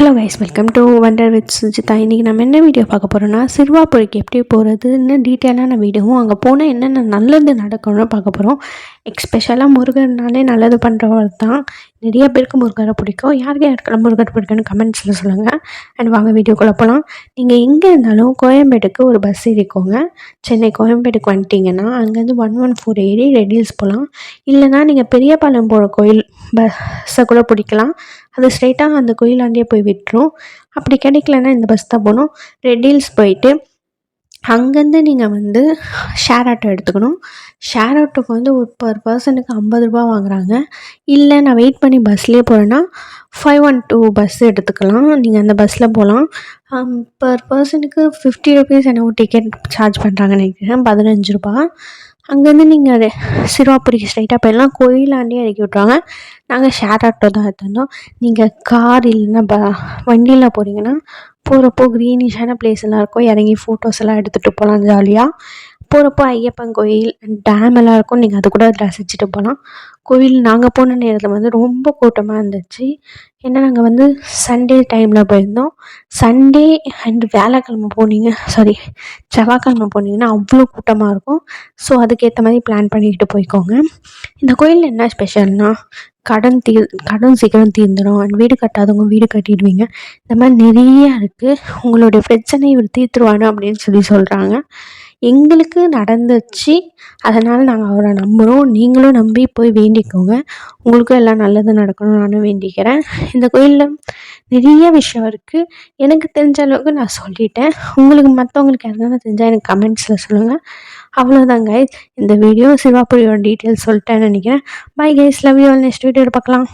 Hello guys welcome to Wonder with Sujitha இன்றைக்கி நம்ம என்ன வீடியோ பார்க்க போகிறோம்னா சிறுவாபுரிக்கு எப்படி போகிறதுன்னு டீட்டெயிலான வீடியோவும் அங்கே போனால் என்னென்ன நல்லது நடக்கணும்னு பார்க்க போகிறோம் எக்ஸ்பெஷலாக முருகர்னாலே நல்லது பண்ணுறவர் தான். நிறைய பேருக்கு முருகரை பிடிக்கும். யாருக்கு யாருக்கெல்லாம் முருகர் பிடிக்கும்னு கமெண்ட்ஸில் சொல்லுங்கள் அண்ட் வாங்க வீடியோக்குள்ளே போகலாம் நீங்கள் எங்கே இருந்தாலும் கோயம்பேடுக்கு ஒரு பஸ் ஏறிக்கோங்க. சென்னை கோயம்பேடுக்கு வந்துட்டிங்கன்னா அங்கேருந்து ஒன் ஒன் ஃபோர் ஏறி ரெடில்ஸ் போகலாம் இல்லைனா நீங்கள் பெரியபாளையம் போகிற கோயில் பஸ்ஸை கூட பிடிக்கலாம். அது ஸ்ட்ரைட்டாக அந்த கோயிலாண்டே போய் விட்டுரும். அப்படி கிடைக்கலன்னா இந்த பஸ் தான் போகணும். ரெட் ஹில்ஸ் போயிட்டு அங்கேருந்து நீங்கள் வந்து ஷேர் ஆட்டோ எடுத்துக்கணும். ஷேர் ஆட்டோக்கு வந்து ஒரு பர் பர்சனுக்கு ஐம்பது ரூபா வாங்குறாங்க. இல்லை நான் வெயிட் பண்ணி பஸ்லேயே போகிறேன்னா ஃபைவ் ஒன் டூ பஸ் எடுத்துக்கலாம். நீங்கள் அந்த பஸ்ஸில் போகலாம். பர் பர்சனுக்கு ஃபிஃப்டி ருபீஸ் என்னவோ டிக்கெட் சார்ஜ் பண்ணுறாங்கன்னு நினைக்கிறேன். பதினஞ்சு ரூபா அங்கேருந்து நீங்கள் சிறுவாபுரிக்கு ஸ்ட்ரைட்டாக போயிடலாம். கோயிலாண்டே இறக்கி விட்ருவாங்க நாங்கள் ஷேர் ஆட்டோ தான் எடுத்துருந்தோம். நீங்கள் கார் இல்லைன்னா ப வண்டியில் போகிறீங்கன்னா போகிறப்போ க்ரீனிஷான பிளேஸ் எல்லாம் இருக்கும். இறங்கி ஃபோட்டோஸ் எல்லாம் எடுத்துகிட்டு போகலாம் ஜாலியாக போகிறப்போ ஐயப்பன் கோயில் டேம் எல்லாம் இருக்கும். நீங்கள் அது கூட ரசிச்சுட்டு போகலாம் கோவில் நாங்கள் போன நேரத்தில் வந்து ரொம்ப கூட்டமாக இருந்துச்சு. ஏன்னா நாங்கள் வந்து சண்டே டைமில் போயிருந்தோம். சண்டே அண்டு வியாழக்கிழம போனீங்க சாரி செவ்வாய்க்கிழமை போனீங்கன்னா அவ்வளோ கூட்டமாக இருக்கும். ஸோ அதுக்கேற்ற மாதிரி பிளான் பண்ணிக்கிட்டு போய்க்கோங்க. இந்த கோயிலில் என்ன ஸ்பெஷல்னால் கடன் தீர் கடன் சீக்கிரம் தீர்ந்துடும் அண்ட் வீடு கட்டாதவங்க வீடு கட்டிடுவீங்க. இந்த மாதிரி நிறைய இருக்குது உங்களுடைய பிரச்சனை இவர் தீர்த்துருவானு அப்படின்னு சொல்லி சொல்கிறாங்க எங்களுக்கு நடந்துச்சு. அதனால் நாங்கள் அவரை நம்புகிறோம் நீங்களும் நம்பி போய் வேண்டிக்கோங்க. உங்களுக்கும் எல்லாம் நல்லது நடக்கணும்னு நானும் வேண்டிக்கிறேன். இந்த கோயிலில் நிறைய விஷயம் இருக்குது எனக்கு தெரிஞ்ச அளவுக்கு நான் சொல்லிட்டேன். உங்களுக்கு மற்றவங்களுக்கு யாருக்காவது தெரிஞ்சால் எனக்கு கமெண்ட்ஸில் சொல்லுங்கள் அவ்வளோதாங்க இந்த வீடியோ சிவாபுரியோட டீட்டெயில்ஸ் சொல்லிட்டேன்னு நினைக்கிறேன். Bye guys love you all next வீடியோவில் பார்க்கலாம்.